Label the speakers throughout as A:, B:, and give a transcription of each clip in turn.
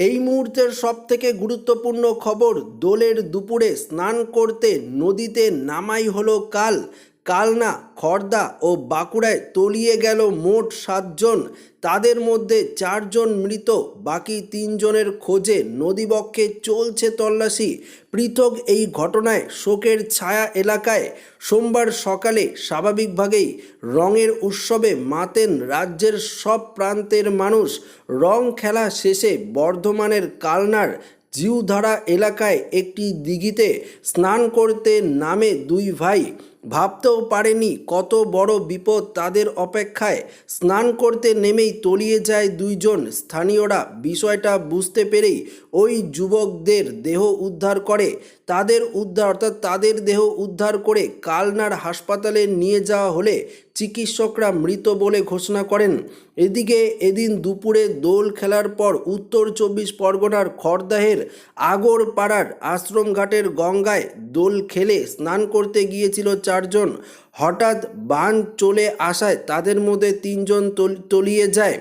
A: এই মুহূর্তের সব থেকে গুরুত্বপূর্ণ খবর দোলের দুপুরে স্নান করতে নদীতে নামাই হলো কাল। কালনা, খর্দা ও বাঁকুড়ায় তলিয়ে গেল মোট সাতজন। তাদের মধ্যে চারজন মৃত, বাকি তিনজনের খোঁজে নদীবক্ষে চলছে তল্লাশি। পৃথক এই ঘটনায় শোকের ছায়া এলাকায় সোমবার সকালে স্বাভাবিকভাবেই রঙের উৎসবে মাতেন রাজ্যের সব প্রান্তের মানুষ। রং খেলা শেষে বর্ধমানের কালনার জিউধারা এলাকায় একটি দিঘিতে স্নান করতে নামে দুই ভাই। ভাবতেও পারেনি কত বড় বিপদ তাদের অপেক্ষায়। স্নান করতে নেমেই তলিয়ে যায় দুইজন। স্থানীয়রা বিষয়টা বুঝতে পেরেই ওই যুবকদের দেহ উদ্ধার করে। তাদের উদ্ধার অর্থাৎ তাদের দেহ উদ্ধার করে কালনার হাসপাতালে নিয়ে যাওয়া হলে চিকিৎসকরা মৃত বলে ঘোষণা করেন। এদিকে এদিন দুপুরে দোল খেলার পর উত্তর চব্বিশ পরগনার খড়দাহের আগরপাড়ার আশ্রমঘাটের গঙ্গায় দোল খেলে স্নান করতে গিয়েছিল চারজন হঠাৎ বান চলে আসায় তাদের মধ্যে তিনজন তলিয়ে যায়।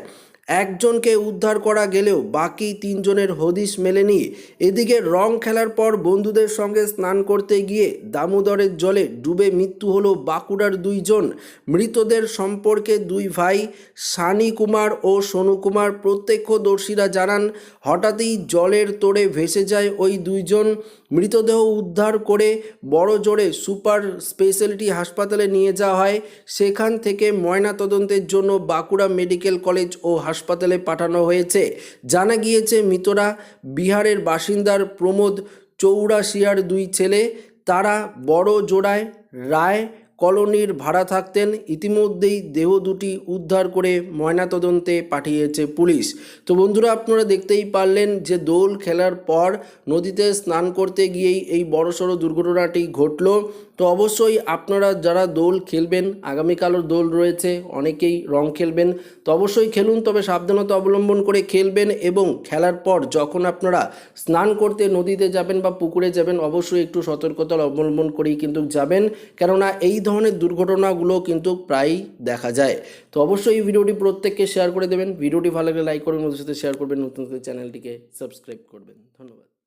A: একজনকে উদ্ধার করা গেলেও বাকি তিনজনের হদিশ মেলেনি। এদিকে রং খেলার পর বন্ধুদের সঙ্গে স্নান করতে গিয়ে দামোদরের জলে ডুবে মৃত্যু হলো বাঁকুড়ার দুইজন। মৃতদের সম্পর্কে দুই ভাই, সানি কুমার ও সোনু কুমার প্রত্যক্ষদর্শীরা জানান, হঠাৎই জলের তোড়ে ভেসে যায় ওই দুইজন। মৃতদেহ উদ্ধার করে বড় জোরে সুপার স্পেশালিটি হাসপাতালে নিয়ে যাওয়া হয়। সেখান থেকে ময়নাতদন্তের জন্য বাঁকুড়া মেডিকেল কলেজ ও হাসপাতালে পাঠানো হয়েছে। জানা গিয়েছে, মৃতরা বিহারের বাসিন্দার প্রমোদ চৌরাশিয়ার দুই ছেলে। তারা বড় জোড়ায় রায় কলোনির ভাড়া থাকতেন। ইতিমধ্যেই দেহ দুটি উদ্ধার করে ময়নাতদন্তে পাঠিয়েছে পুলিশ। তো বন্ধুরা, আপনারা দেখতেই পারলেন যে দোল খেলার পর নদীতে স্নান করতে গিয়েই এই বড়সড় দুর্ঘটনাটি ঘটলো। তো অবশ্যই আপনারা যারা দোল খেলবেন, আগামীকালও দোল রয়েছে, অনেকেই রং খেলবেন, তো অবশ্যই খেলুন, তবে সাবধানতা অবলম্বন করে খেলবেন এবং খেলার পর যখন আপনারা স্নান করতে নদীতে যাবেন বা পুকুরে যাবেন, অবশ্যই একটু সতর্কতা অবলম্বন করেই কিন্তু যাবেন। কেননা এই ধরনের দুর্ঘটনাগুলো কিন্তু প্রায়ই দেখা যায়। তো অবশ্যই এই ভিডিওটি প্রত্যেককে শেয়ার করে দেবেন। ভিডিওটি ভালো লাগলে লাইক করবেন ওদের সাথে শেয়ার করবেন, নতুন নতুন চ্যানেলটিকে সাবস্ক্রাইব করবেন। ধন্যবাদ।